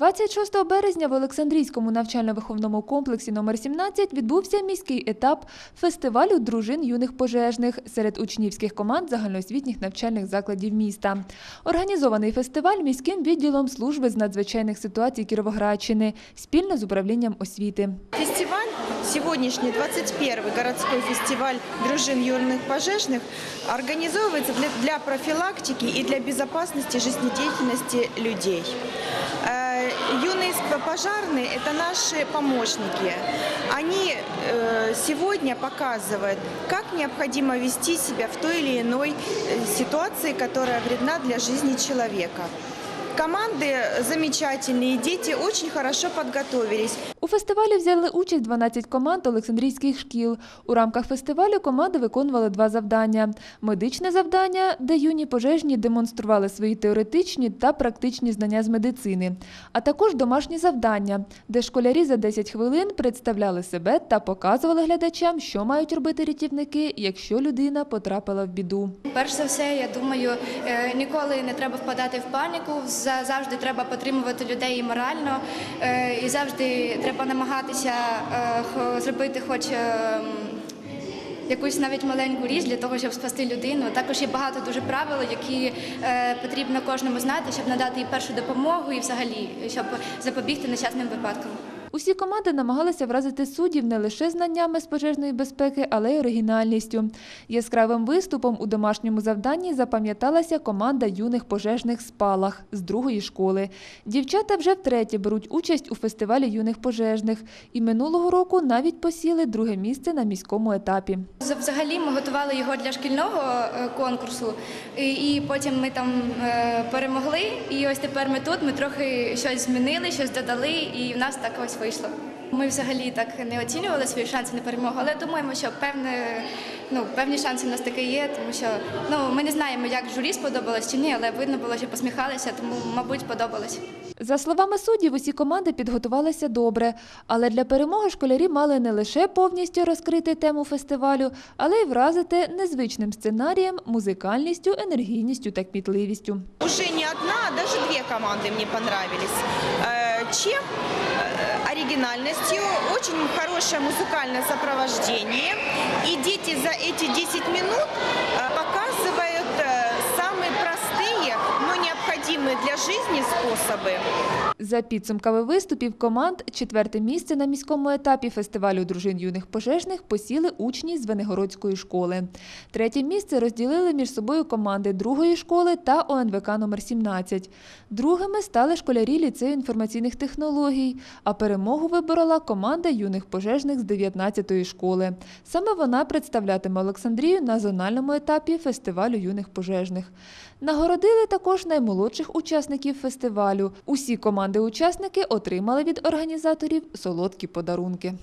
26 березня в Олександрійському навчально-виховному комплексі номер 17 відбувся міський етап фестивалю дружин юних пожежних серед учнівських команд загальноосвітніх навчальних закладів міста. Організований фестиваль міським відділом служби з надзвичайних ситуацій Кіровоградщини спільно з управлінням освіти. Фестиваль, сегодняшний 21-й городской фестиваль дружин юных пожежных, организовывается для, для профилактики и для безопасности жизнедеятельности людей. Юные пожарные – это наши помощники. Они э, сегодня показывают, как необходимо вести себя в той или иной э, ситуации, которая вредна для жизни человека. Команды замечательные, дети очень хорошо подготовились. Фестивалі взяли участь 12 команд Олександрійських шкіл. У рамках фестивалю команди виконували два завдання: медичне завдання, де юні пожежні демонстрували свої теоретичні та практичні знання з медицини, а також домашні завдання, де школярі за 10 хвилин представляли себе та показували глядачам, що мають робити рятівники, якщо людина потрапила в біду. Перш за все, я думаю, е, ніколи не треба впадати в паніку. За- Завжди треба підтримувати людей морально, е, і завжди треба намагатися е, зробити, хоч. е, Якусь навіть маленьку річ для того, щоб спасти людину. Також є багато дуже правил, які е, потрібно кожному знати, щоб надати і першу допомогу, і взагалі щоб запобігти нещасним випадкам. Усі команди намагалися вразити суддів не лише знаннями з пожежної безпеки, але й оригінальністю. Яскравим виступом у домашньому завданні запам'яталася команда юних пожежних спалах з другої школи. Дівчата вже втретє беруть участь у фестивалі юних пожежних і минулого року навіть посіли друге місце на міському етапі. За- Взагалі ми готували його для шкільного е, конкурсу, і, і потім ми там е, перемогли. І ось тепер ми тут. Ми трохи щось змінили, щось додали, і в нас так ось вийшло. Ми взагалі так не оцінювали свої шанси на перемогу, але думаємо, що певне, ну, певні шанси в нас таки є, тому що ну, ми не знаємо, як журі сподобалось чи ні, але видно було, що посміхалися, тому, мабуть, сподобалось. За словами суддів, усі команди підготувалися добре, але для перемоги школярі мали не лише повністю розкрити тему фестивалю, але й вразити незвичним сценарієм, музикальністю, енергійністю та кмітливістю. Уже не одна, а даже две команды мне понравились Э, Чем? Э, Оригинальностью, очень хорошее музыкальное сопровождение. И дети за эти 10 минут э, показывают необходимые для жизни способы. За підсумками виступів команд четверте місце на міському етапі фестивалю дружин юних пожежних посіли учні з Венегородської школи. Третє місце розділили між собою команди другої школи та ОНВК номер 17. Другими стали школярі ліцею інформаційних технологій, а перемогу виборола команда юних пожежних з 19-ї школи. Саме вона представлятиме Олександрію на зональному етапі фестивалю юних пожежних. Нагородили також наймолодших учасників фестивалю. Усі команди-учасники отримали від організаторів солодкі подарунки.